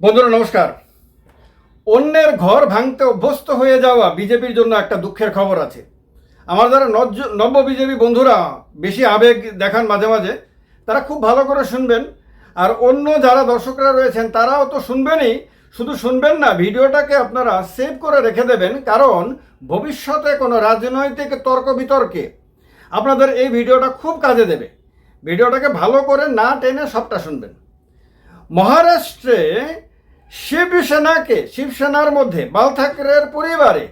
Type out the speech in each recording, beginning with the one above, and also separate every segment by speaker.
Speaker 1: বন্ধুরা, নমস্কার। অন্যের ঘর ভাঙতে অভ্যস্ত হয়ে যাওয়া বিজেপির জন্য একটা দুঃখের খবর আছে। আমার যারা নব্য বিজেপি বন্ধুরা, বেশি আবেগ দেখান মাঝে মাঝে, তারা খুব ভালো করে শুনবেন। আর অন্য যারা দর্শকরা রয়েছেন, তারাও তো শুনবেনই। শুধু শুনবেন না, ভিডিওটাকে আপনারা সেভ করে রেখে দেবেন, কারণ ভবিষ্যতে কোনো রাজনৈতিক তর্ক বিতর্কে আপনাদের এই ভিডিওটা খুব কাজে দেবে। ভিডিওটাকে ভালো করে না টেনে সবটা শুনবেন। মহারাষ্ট্রে শিবসেনাকে, শিবসেনার মধ্যে বাল ঠাকরের পরিবারে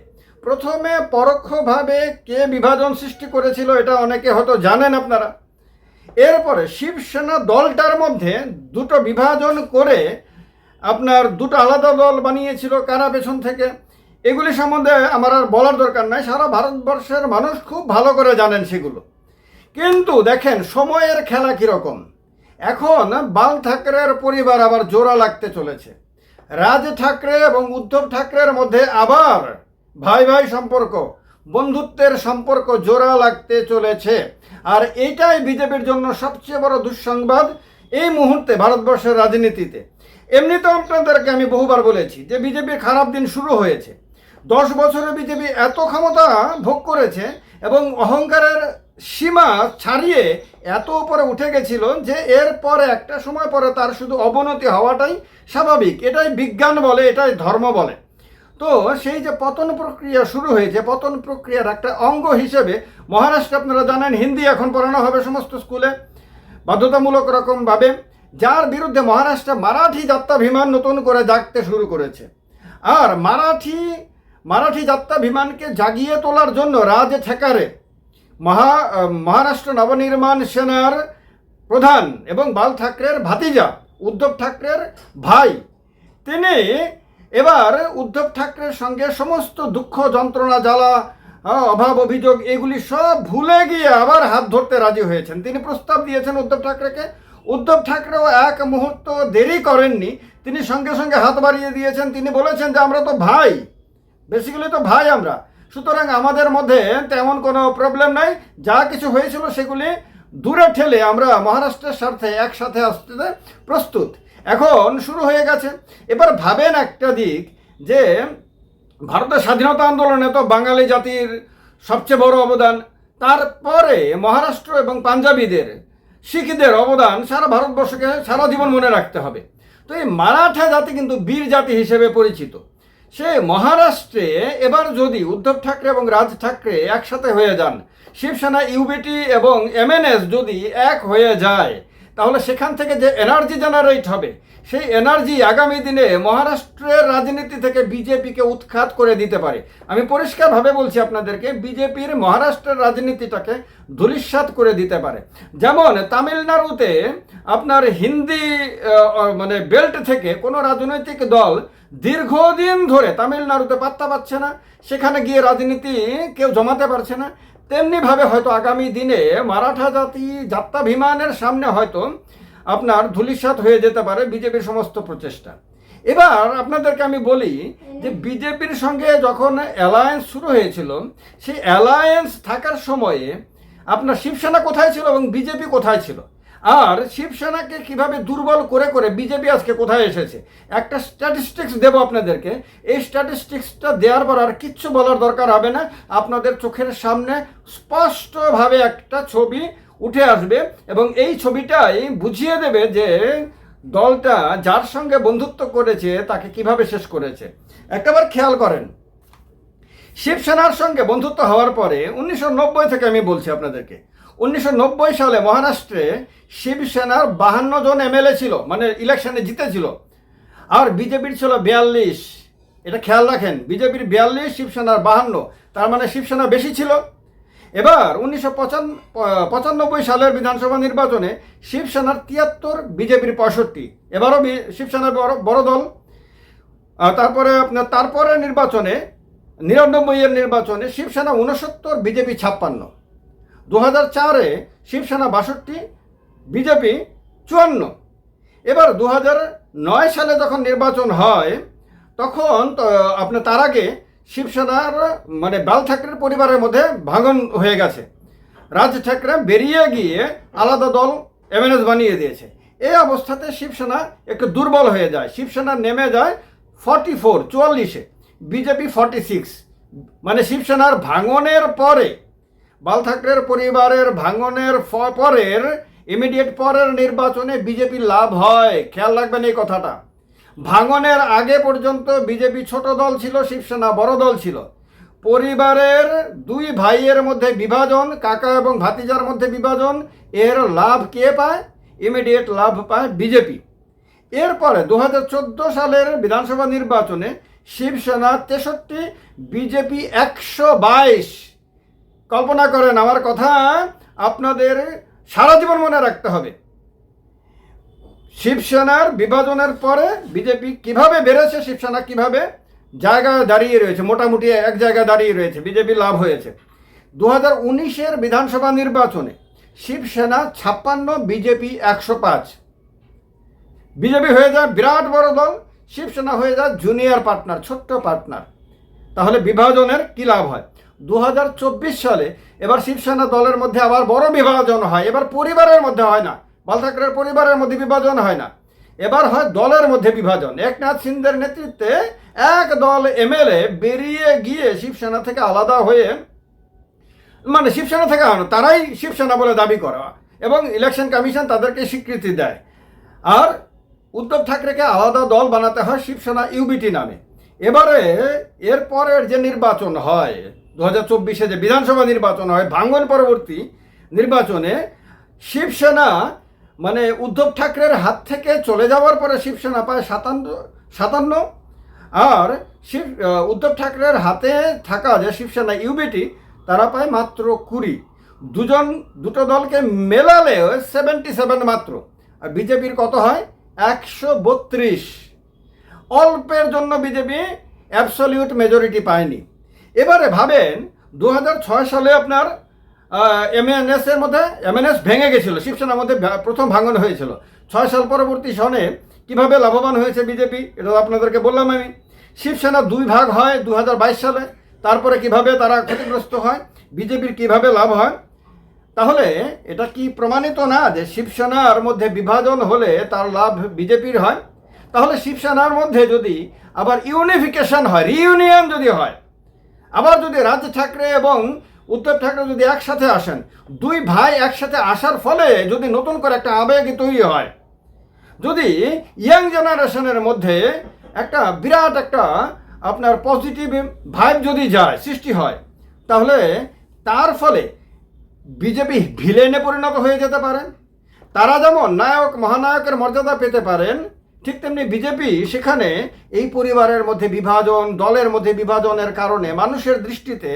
Speaker 1: প্রথমে পরোক্ষভাবে কে বিভাজন সৃষ্টি করেছিল এটা অনেকে হয়তো জানেন আপনারা। এরপরে শিবসেনা দলটার মধ্যে দুটো বিভাজন করে আপনার দুটো আলাদা দল বানিয়েছিল কারা পেছন থেকে, এগুলি সম্বন্ধে আমার আর বলার দরকার নাই, সারা ভারতবর্ষের মানুষ খুব ভালো করে জানেন সেগুলো। কিন্তু দেখেন সময়ের খেলা কীরকম, এখন বাল ঠাকরের পরিবার আবার জোড়া লাগতে চলেছে। রাজ ঠাকরে এবং উদ্ধব ঠাকরের মধ্যে আবার ভাই ভাই সম্পর্ক, বন্ধুত্বের সম্পর্ক জোড়া লাগতে চলেছে। আর এইটাই বিজেপির জন্য সবচেয়ে বড় দুঃসংবাদ এই মুহূর্তে ভারতবর্ষের রাজনীতিতে। এমনিতেও আপনাদেরকে আমি বহুবার বলেছি যে বিজেপির খারাপ দিন শুরু হয়েছে। দশ বছরে বিজেপি এত ক্ষমতা ভোগ করেছে এবং অহংকারের সীমা ছাড়িয়ে এত উপরে উঠে গেছিল যে এর পরে একটা সময় পরে তার শুধু অবনতি হওয়াটাই স্বাভাবিক। এটাই বিজ্ঞান বলে, এটাই ধর্ম বলে। তো সেই যে পতন প্রক্রিয়া শুরু হয়েছে, পতন প্রক্রিয়ার একটা অঙ্গ হিসেবে মহারাষ্ট্রে আপনারা জানেন, হিন্দি এখন পড়ানো হবে সমস্ত স্কুলে। বাধ্যতামূলক রকমভাবে, যার বিরুদ্ধে মহারাষ্ট্রে মারাঠি যাত্রা বিমান নতুন করে জাগতে শুরু করেছে। আর মারাঠি মারাঠি যাত্রা বিমানকে জাগিয়ে তোলার জন্য রাজ ঠেকারে মহা মহারাষ্ট্র নবনির্মাণ সেনার প্রধান এবং বাল ঠাকরের ভাতিজা, উদ্ধব ঠাকরের ভাই। তিনি এবার উদ্ধব ঠাকরের সঙ্গে সমস্ত দুঃখ, যন্ত্রণা, জ্বালা অভাব, অভিযোগ এগুলি সব ভুলে গিয়ে আবার হাত ধরতে রাজি হয়েছেন। তিনি প্রস্তাব দিয়েছেন উদ্ধব ঠাকরেকে। উদ্ধব ঠাকরেও এক মুহূর্ত দেরি করেননি। তিনি সঙ্গে সঙ্গে হাত বাড়িয়ে দিয়েছেন। তিনি বলেছেন যে, আমরা তো ভাই। বেসিক্যালি তো ভাই আমরা। সুতরাং আমাদের মধ্যে তেমন কোনো প্রবলেম নাই। যা কিছু হয়েছিল সেগুলি দূরে ঠেলে আমরা মহারাষ্ট্রের স্বার্থে একসাথে আসতে প্রস্তুত। এখন শুরু হয়ে গেছে। এবার ভাবেন একটা দিক যে, ভারতের স্বাধীনতা আন্দোলনে তো বাঙালি জাতির সবচেয়ে বড় অবদান। তারপরে মহারাষ্ট্র এবং পাঞ্জাবিদের, শিখদের অবদান সারা ভারতবর্ষকে সারা জীবন মনে রাখতে হবে। তো এই মারাঠা জাতি কিন্তু বীর জাতি হিসেবে পরিচিত। সে মহারাষ্ট্রে এবার যদি উদ্ধব ঠাকরে এবং রাজ ঠাকরে একসাথে হয়ে যান শিবসেনা ইউবিটি এবং এমএনএস যদি এক হয়ে যায় তাহলে সেখান থেকে যে এনার্জি জেনারেট হবে, সেই এনার্জি আগামী দিনে মহারাষ্ট্রের রাজনীতি থেকে বিজেপিকে উৎখাত করে দিতে পারে। আমি পরিষ্কারভাবে বলছি আপনাদেরকে, বিজেপির মহারাষ্ট্রের রাজনীতিটাকে ধূলিসাৎ করে দিতে পারে। যেমন তামিলনাড়ুতে আপনার হিন্দি মানে বেল্ট থেকে কোনো রাজনৈতিক দল দীর্ঘদিন ধরে তামিলনাড়ুতে পাত্তা পাচ্ছে না, সেখানে গিয়ে রাজনীতি কেউ জমাতে পারছে না তেমনিভাবে হয়তো আগামী দিনে মারাঠা জাতি যাত্রাভিমানের সামনে হয়তো আপনার ধুলিসাত হয়ে যেতে পারে বিজেপির সমস্ত প্রচেষ্টা। এবার আপনাদেরকে আমি বলি যে বিজেপির সঙ্গে যখন অ্যালায়েন্স শুরু হয়েছিল সেই অ্যালায়েন্স থাকার সময়ে আপনার শিবসেনা কোথায় ছিল এবং বিজেপি কোথায় ছিল? আর শিবসেনাকে কীভাবে দুর্বল করে করে বিজেপি আজকে কোথায় এসেছে? একটা স্ট্যাটিস্টিক্স দেবো আপনাদেরকে। এই স্ট্যাটিস্টিক্সটা দেওয়ার পর আর কিচ্ছু বলার দরকার হবে না। আপনাদের চোখের সামনে স্পষ্টভাবে একটা ছবি উঠে আসবে এবং এই ছবিটাই বুঝিয়ে দেবে যে দলটা যার সঙ্গে বন্ধুত্ব করেছে, তাকে কীভাবে শেষ করেছে। একটাবার খেয়াল করেন। শিবসেনার সঙ্গে বন্ধুত্ব হওয়ার পরে উনিশশো নব্বই থেকে আমি বলছি আপনাদেরকে, উনিশশো নব্বই সালে মহারাষ্ট্রে শিবসেনার বাহান্ন জন এমএলএ ছিল মানে ইলেকশনে জিতেছিল। আর বিজেপির ছিল বিয়াল্লিশ। এটা খেয়াল রাখেন, বিজেপির বিয়াল্লিশ, শিবসেনার বাহান্ন। তার মানে শিবসেনা বেশি ছিল। এবার উনিশশো পঁচানব্বই সালের বিধানসভা নির্বাচনে শিবসেনার তিয়াত্তর, বিজেপির পঁয়ষট্টি। এবারও শিবসেনার বড় দল। তারপরে আপনার, তারপরে নির্বাচনে, নিরানব্বই এর নির্বাচনে শিবসেনা উনসত্তর বিজেপি ছাপ্পান্ন। দু হাজার চারে শিবসেনা বাষট্টি বিজেপি চুয়ান্ন। এবার দু নয় সালে যখন নির্বাচন হয়, তখন তো আপনার তার আগে শিবসেনার মানে বাল ঠাকরের পরিবারের মধ্যে ভাঙন হয়ে গেছে। রাজ ঠাকরে বেরিয়ে গিয়ে আলাদা দল এমএনএস বানিয়ে দিয়েছে। এই অবস্থাতে শিবসেনা একটু দুর্বল হয়ে যায়। শিবসেনা নেমে যায় forty four, চুয়াল্লিশে। BJP forty six. মানে শিবসেনার ভাঙনের পরে, বাল ঠাকরের পরিবারের ভাঙনের পরের ইমিডিয়েট পরের নির্বাচনে বিজেপি লাভ হয়। খেয়াল রাখবেন এই কথাটা। ভাঙনের আগে পর্যন্ত বিজেপি ছোট দল ছিল, শিবসেনা বড় দল ছিল। পরিবারের দুই ভাইয়ের মধ্যে বিভাজন, কাকা এবং ভাতিজার মধ্যে বিভাজন, এর লাভ কে পায়? ইমিডিয়েট লাভ পায় বিজেপি। এরপরে দু হাজার চোদ্দ সালের বিধানসভা নির্বাচনে শিবসেনা তেষট্টি, বিজেপি একশো বাইশ। কল্পনা করেন আমার কথা, আপনাদের সারা জীবন মনে রাখতে হবে। শিবসেনার বিভাজনের পরে বিজেপি কীভাবে বেড়েছে, শিবসেনা কীভাবে জায়গায় দাঁড়িয়ে রয়েছে, মোটামুটি এক জায়গায় দাঁড়িয়ে রয়েছে, বিজেপি লাভ হয়েছে। দু হাজার উনিশের বিধানসভা নির্বাচনে শিবসেনা ছাপ্পান্ন, বিজেপি একশো পাঁচ। বিজেপি হয়ে যায় বিরাট বড় দল, শিবসেনা হয়ে যায় জুনিয়র পার্টনার, ছোট্ট পার্টনার। তাহলে বিভাজনের কী লাভ হয়? দু হাজার চব্বিশ সালে এবার শিবসেনা দলের মধ্যে আবার বড় বিভাজন হয়। এবার পরিবারের মধ্যে হয় না। বাল ঠাকরের পরিবারের মধ্যে বিভাজন হয় না। এবার হয় দলের মধ্যে বিভাজন। একনাথ সিন্ধের নেতৃত্বে এক দল এমএলএ বেরিয়ে গিয়ে শিবসেনা থেকে আলাদা হয়ে মানে শিবসেনা থেকে তারাই শিবসেনা বলে দাবি করা এবং ইলেকশন কমিশন তাদেরকে স্বীকৃতি দেয়। আর উদ্ধব ঠাকরেকে আলাদা দল বানাতে হয় শিবসেনা ইউবিটি নামে। এবারে এরপরের যে নির্বাচন হয় দু হাজার চব্বিশে যে বিধানসভা নির্বাচন হয়, ভাঙ্গন পরবর্তী নির্বাচনে শিবসেনা মানে উদ্ধব ঠাকরের হাত থেকে চলে যাওয়ার পরে শিবসেনা পায় সাতান্ন সাতান্ন। আর শিব উদ্ধব ঠাকরের হাতে থাকা যে শিবসেনা ইউবিটি, তারা পায় মাত্র কুড়ি। দুজন, দুটো দলকে মেলালে সেভেন্টি সেভেন মাত্র। আর বিজেপির কত হয়? একশো বত্রিশ। অল্পের জন্য বিজেপি অ্যাবসলিউট মেজরিটি পায়নি। এবারে ভাবেন দু হাজার ছয় সালে আপনার এমএনএস এর মধ্যে এমএনএস ভেঙে গেছিল, শিবসেনার মধ্যে প্রথম ভাঙন হয়েছিল। ছয় সাল পরবর্তী সনে কীভাবে লাভবান হয়েছে বিজেপি, এটা আপনাদেরকে বললাম আমি। শিবসেনা দুই ভাগ হয় দু হাজার বাইশ সালে, তারপরে কীভাবে তারা ক্ষতিগ্রস্ত হয়, বিজেপির কীভাবে লাভ হয়। তাহলে এটা কি প্রমাণিত না যে শিবসেনার মধ্যে বিভাজন হলে তার লাভ বিজেপির হয়? তাহলে শিবসেনার মধ্যে যদি আবার ইউনিফিকেশন হয়, রিইউনিয়ন যদি হয় আবার যদি রাজ ঠাকরে এবং উদ্ধব ঠাকরে যদি একসাথে আসেন, দুই ভাই একসাথে আসার ফলে যদি নতুন করে একটা আবেগ তৈরি হয়, যদি ইয়াং জেনারেশনের মধ্যে একটা বিরাট একটা আপনার পজিটিভ ভাইব যদি যায়, সৃষ্টি হয়, তাহলে তার ফলে বিজেপি ভিলেনে পরিণত হয়ে যেতে পারে তারা যেমন নায়ক, মহানায়কের মর্যাদা পেতে পারেন ঠিক তেমনি বিজেপি সেখানে এই পরিবারের মধ্যে বিভাজন, দলের মধ্যে বিভাজনের কারণে মানুষের দৃষ্টিতে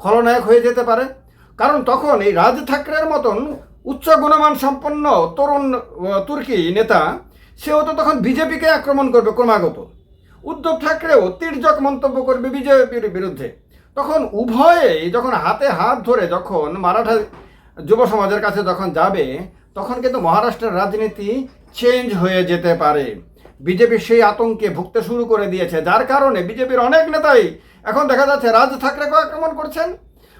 Speaker 1: খলনায়ক হয়ে যেতে পারে। কারণ তখন এই রাজ ঠাকরের মতন উচ্চ গুণমান সম্পন্ন তরুণ তুর্কি নেতা, সেও তো তখন বিজেপিকে আক্রমণ করবে ক্রমাগত। উদ্ধব ঠাকরেও তির্যক মন্তব্য করবে বিজেপির বিরুদ্ধে। তখন উভয়ে যখন হাতে হাত ধরে যখন মারাঠা যুব সমাজের কাছে যখন যাবে, তখন কিন্তু মহারাষ্ট্রের রাজনীতি চেঞ্জ হয়ে যেতে পারে। বিজেপি সেই আতঙ্কে ভুগতে শুরু করে দিয়েছে। যার কারণে বিজেপির অনেক নেতাই এখন দেখা যাচ্ছে রাজ ঠাকরেকেও আক্রমণ করছেন,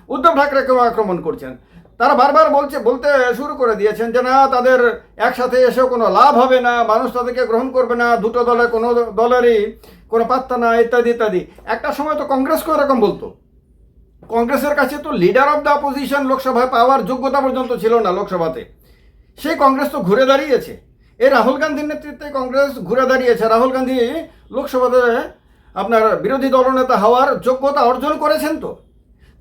Speaker 1: উদ্ধব ঠাকরেকেও আক্রমণ করছেন। তারা বারবার বলছে, বলতে শুরু করে দিয়েছেন যে, না, তাদের একসাথে এসেও কোনো লাভ হবে না, মানুষ তাদেরকে গ্রহণ করবে না, দুটো দলে কোনো দলেরই কোনো পাত্তা না, ইত্যাদি ইত্যাদি। একটা সময় তো কংগ্রেসকেও এরকম বলতো। কংগ্রেসের কাছে তো লিডার অফ দ্য অপোজিশন লোকসভায় পাওয়ার যোগ্যতা পর্যন্ত ছিল না লোকসভাতে। সেই কংগ্রেস তো ঘুরে দাঁড়িয়েছে। এই রাহুল গান্ধীর নেতৃত্বে কংগ্রেস ঘুরে দাঁড়িয়েছে। রাহুল গান্ধী লোকসভাতে আপনার বিরোধী দলনেতা হওয়ার যোগ্যতা অর্জন করেছেন তো?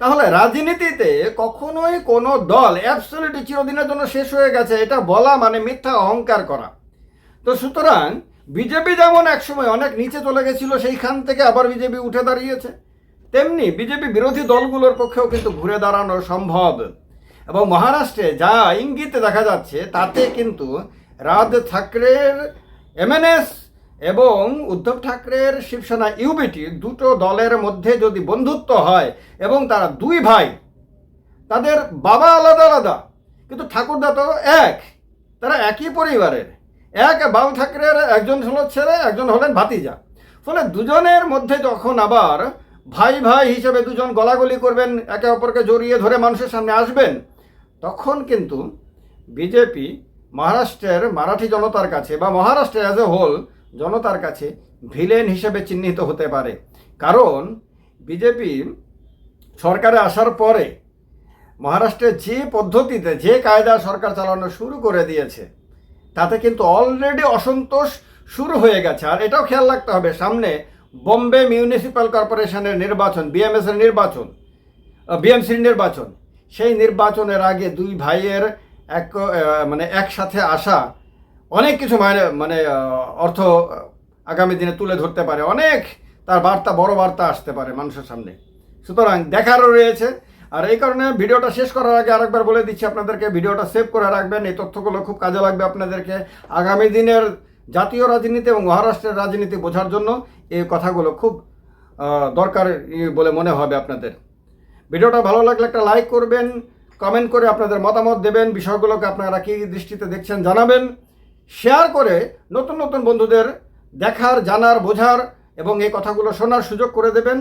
Speaker 1: তাহলে রাজনীতিতে কখনোই কোনো দল অ্যাবসলিউটলি চিরদিনের জন্য শেষ হয়ে গেছে, এটা বলা মানে মিথ্যা অহংকার করা। তো সুতরাং বিজেপি যেমন একসময় অনেক নিচে চলে গেছিল, সেইখান থেকে আবার বিজেপি উঠে দাঁড়িয়েছে। তেমনি বিজেপি বিরোধী দলগুলোর পক্ষেও কিন্তু ঘুরে দাঁড়ানো সম্ভব। এবং মহারাষ্ট্রে যা ইঙ্গিতে দেখা যাচ্ছে, তাতে কিন্তু রাজ ঠাকরের এমএনএস এবং উদ্ধব ঠাকরের শিবসেনা ইউবিটি দুটো দলের মধ্যে যদি বন্ধুত্ব হয় এবং তারা দুই ভাই, তাদের বাবা আলাদা আলাদা, কিন্তু ঠাকুরদা তো এক, তারা একই পরিবারের। এক বাল ঠাকরের, একজন হলো ছেলে, একজন হলেন ভাতিজা। ফলে দুজনের মধ্যে যখন আবার ভাই ভাই হিসেবে দুজন গলাগলি করবেন, একে অপরকে জড়িয়ে ধরে মানুষের সামনে আসবেন, তখন কিন্তু বিজেপি মহারাষ্ট্রের মারাঠি জনতার কাছে বা মহারাষ্ট্রের অ্যাজ এ হোল জনতার কাছে ভিলেন হিসেবে চিহ্নিত হতে পারে। কারণ বিজেপি সরকারে আসার পরে মহারাষ্ট্রে যে পদ্ধতিতে, যে কায়দা সরকার চালানো শুরু করে দিয়েছে, তাতে কিন্তু অলরেডি অসন্তোষ শুরু হয়ে গেছে। আর এটাও খেয়াল রাখতে হবে, সামনে বোম্বে মিউনিসিপ্যাল কর্পোরেশনের নির্বাচন বিএমএস এর নির্বাচন বিএমসির নির্বাচন, সেই নির্বাচনের আগে দুই ভাইয়ের এক মানে একসাথে আসা অনেক কিছু মানে মানে অর্থ আগামী দিনে তুলে ধরতে পারে। অনেক তার বার্তা, বড় বার্তা আসতে পারে মানুষের সামনে। সুতরাং দেখারও রয়েছে। আর এই কারণে ভিডিওটা শেষ করার আগে আরেকবার বলে দিচ্ছি আপনাদেরকে, ভিডিওটা সেভ করে রাখবেন। এই তথ্যগুলো খুব কাজে লাগবে আপনাদেরকে আগামী দিনের জাতীয় রাজনীতি এবং মহারাষ্ট্রের রাজনীতি বোঝার জন্য। এই কথাগুলো খুব দরকার বলে মনে হবে আপনাদের। ভিডিওটা ভালো লাগলে একটা লাইক করবেন। কমেন্ট করে আপনাদের মতামত দেবেন, বিষয়গুলোকে আপনারা কী দৃষ্টিতে দেখছেন জানাবেন। শেয়ার করে নতুন নতুন বন্ধুদের দেখার, জানার, বোঝার এবং এই কথাগুলো শোনার সুযোগ করে দেবেন।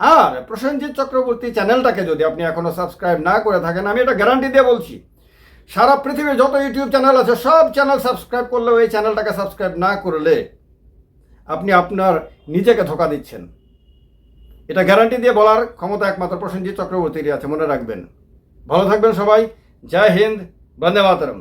Speaker 1: আর প্রসেনজিৎ চক্রবর্তী চ্যানেলটাকে যদি আপনি এখনও সাবস্ক্রাইব না করে থাকেন, আমি এটা গ্যারান্টি দিয়ে বলছি, সারা পৃথিবীর যত ইউটিউব চ্যানেল আছে, সব চ্যানেল সাবস্ক্রাইব করলেও এই চ্যানেলটাকে সাবস্ক্রাইব না করলে আপনি আপনার নিজেকে ধোকা দিচ্ছেন। এটা গ্যারান্টি দিয়ে বলার ক্ষমতা একমাত্র প্রসেনজিৎ চক্রবর্তীরই আছে, মনে রাখবেন। ভালো থাকবেন সবাই। জয় হিন্দ বন্দে মাতরম।